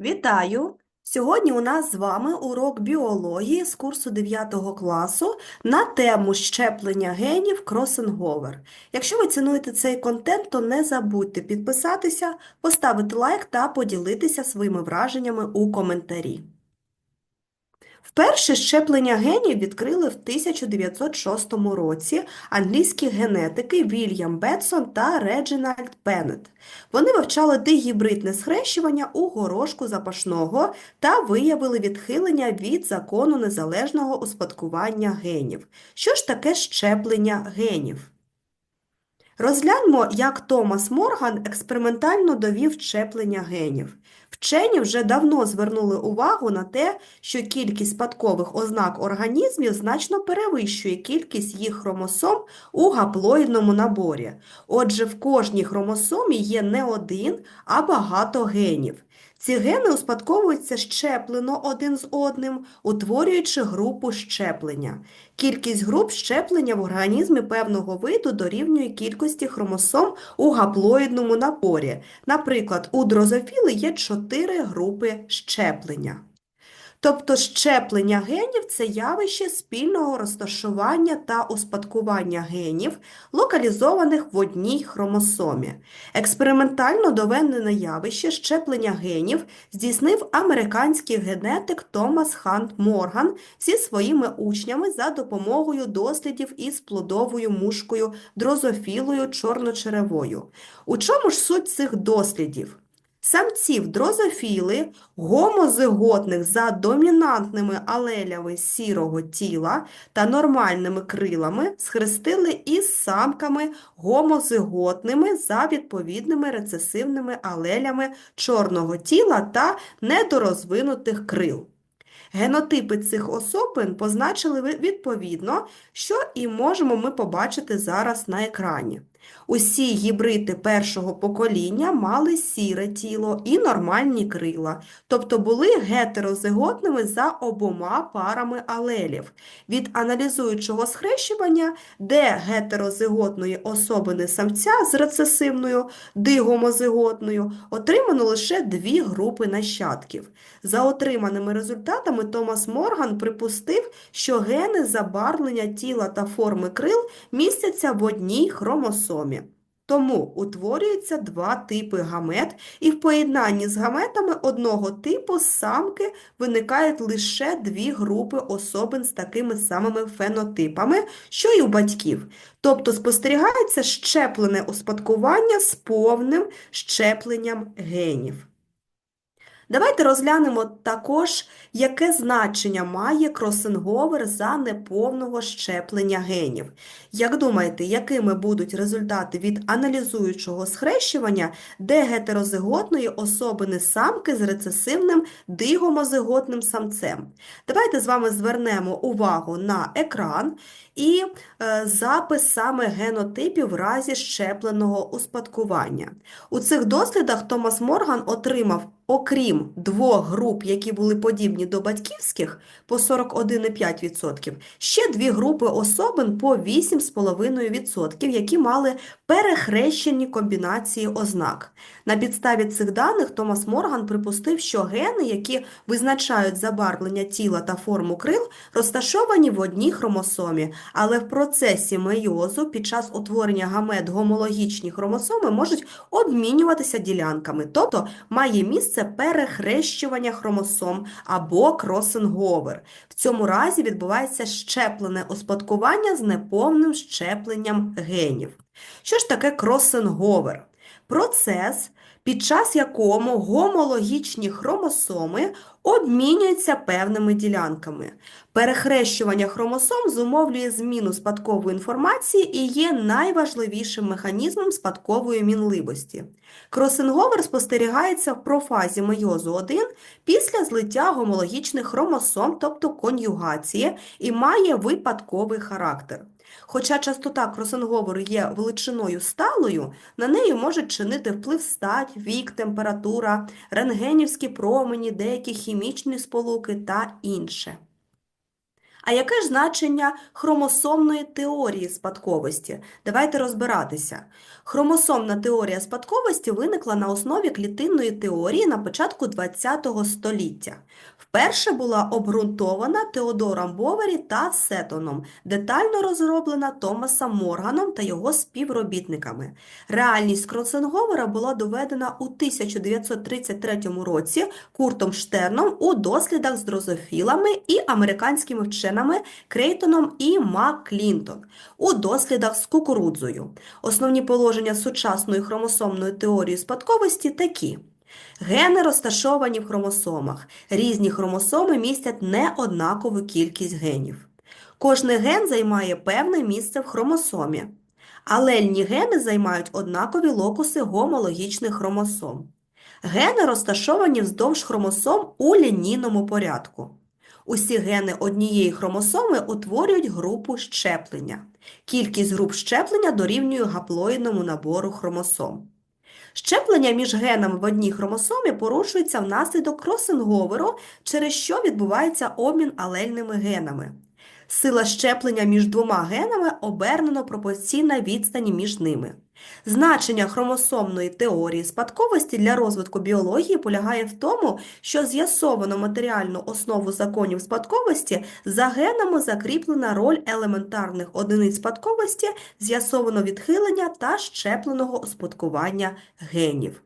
Вітаю! Сьогодні у нас з вами урок біології з курсу 9 класу на тему щеплення генів кросинговер. Якщо ви цінуєте цей контент, то не забудьте підписатися, поставити лайк та поділитися своїми враженнями у коментарі. Вперше щеплення генів відкрили в 1906 році англійські генетики Вільям Бетсон та Реджинальд Пеннет. Вони вивчали дигібридне схрещування у горошку запашного та виявили відхилення від закону незалежного успадкування генів. Що ж таке щеплення генів? Розгляньмо, як Томас Морган експериментально довів щеплення генів. Вчені вже давно звернули увагу на те, що кількість спадкових ознак організмів значно перевищує кількість їх хромосом у гаплоїдному наборі. Отже, в кожній хромосомі є не один, а багато генів. Ці гени успадковуються щеплено один з одним, утворюючи групу щеплення. Кількість груп щеплення в організмі певного виду дорівнює кількості хромосом у гаплоїдному наборі. Наприклад, у дрозофіли є 4 групи щеплення. Тобто щеплення генів – це явище спільного розташування та успадкування генів, локалізованих в одній хромосомі. Експериментально доведене явище щеплення генів здійснив американський генетик Томас Хант Морган зі своїми учнями за допомогою дослідів із плодовою мушкою дрозофілою чорночеревою. У чому ж суть цих дослідів? Самців дрозофіли, гомозиготних за домінантними алелями сірого тіла та нормальними крилами схрестили із самками гомозиготними за відповідними рецесивними алелями чорного тіла та недорозвинутих крил. Генотипи цих особин позначили відповідно, що і можемо ми побачити зараз на екрані. Усі гібриди першого покоління мали сіре тіло і нормальні крила, тобто були гетерозиготними за обома парами алелів. Від аналізуючого схрещування, де гетерозиготної особини самця з рецесивною дигомозиготною отримано лише дві групи нащадків. За отриманими результатами Томас Морган припустив, що гени забарвлення тіла та форми крил містяться в одній хромосомі. Тому утворюються два типи гамет, і в поєднанні з гаметами одного типу самки виникають лише дві групи особин з такими самими фенотипами, що й у батьків. Тобто спостерігається щеплене успадкування з повним щепленням генів. Давайте розглянемо також, яке значення має кросинговер за неповного щеплення генів. Як думаєте, якими будуть результати від аналізуючого схрещування, де гетерозиготної особини самки з рецесивним дигомозиготним самцем? Давайте з вами звернемо увагу на екран і е, запис саме генотипів в разі щепленого успадкування. У цих дослідах Томас Морган отримав, окрім двох груп, які були подібні до батьківських, по 41,5%, ще дві групи особин по 8,5%, які мали перехрещені комбінації ознак. На підставі цих даних Томас Морган припустив, що гени, які визначають забарвлення тіла та форму крил, розташовані в одній хромосомі, але в процесі мейозу під час утворення гамет гомологічні хромосоми можуть обмінюватися ділянками, тобто має місце перехрещування хромосом або кросинговер. В цьому разі відбувається щеплене успадкування з неповним щепленням генів. Що ж таке кросинговер? Процес, під час якому гомологічні хромосоми обмінюються певними ділянками. Перехрещування хромосом зумовлює зміну спадкової інформації і є найважливішим механізмом спадкової мінливості. Кросинговер спостерігається в профазі мейозу 1 після злиття гомологічних хромосом, тобто конюгації, і має випадковий характер. Хоча частота кросинговору є величиною сталою, на неї можуть чинити вплив стать, вік, температура, рентгенівські промені, деякі хімічні сполуки та інше. А яке ж значення хромосомної теорії спадковості? Давайте розбиратися. Хромосомна теорія спадковості виникла на основі клітинної теорії на початку ХХ століття. Вперше була обґрунтована Теодором Бовері та Сеттоном, детально розроблена Томасом Морганом та його співробітниками. Реальність Кросенговера була доведена у 1933 році Куртом Штерном у дослідах з дрозофілами і американськими вченими Крейтоном і Маклінтон у дослідах з кукурудзою. Основні положення сучасної хромосомної теорії спадковості такі. Гени розташовані в хромосомах. Різні хромосоми містять неоднакову кількість генів. Кожний ген займає певне місце в хромосомі. Алельні гени займають однакові локуси гомологічних хромосом. Гени розташовані вздовж хромосом у лінійному порядку. Усі гени однієї хромосоми утворюють групу щеплення. Кількість груп щеплення дорівнює гаплоїдному набору хромосом. Щеплення між генами в одній хромосомі порушується внаслідок кросинговеру, через що відбувається обмін алельними генами. Сила щеплення між двома генами обернено пропорційна відстані між ними. Значення хромосомної теорії спадковості для розвитку біології полягає в тому, що з'ясовано матеріальну основу законів спадковості, за генами закріплена роль елементарних одиниць спадковості, з'ясовано відхилення та щепленого успадкування генів.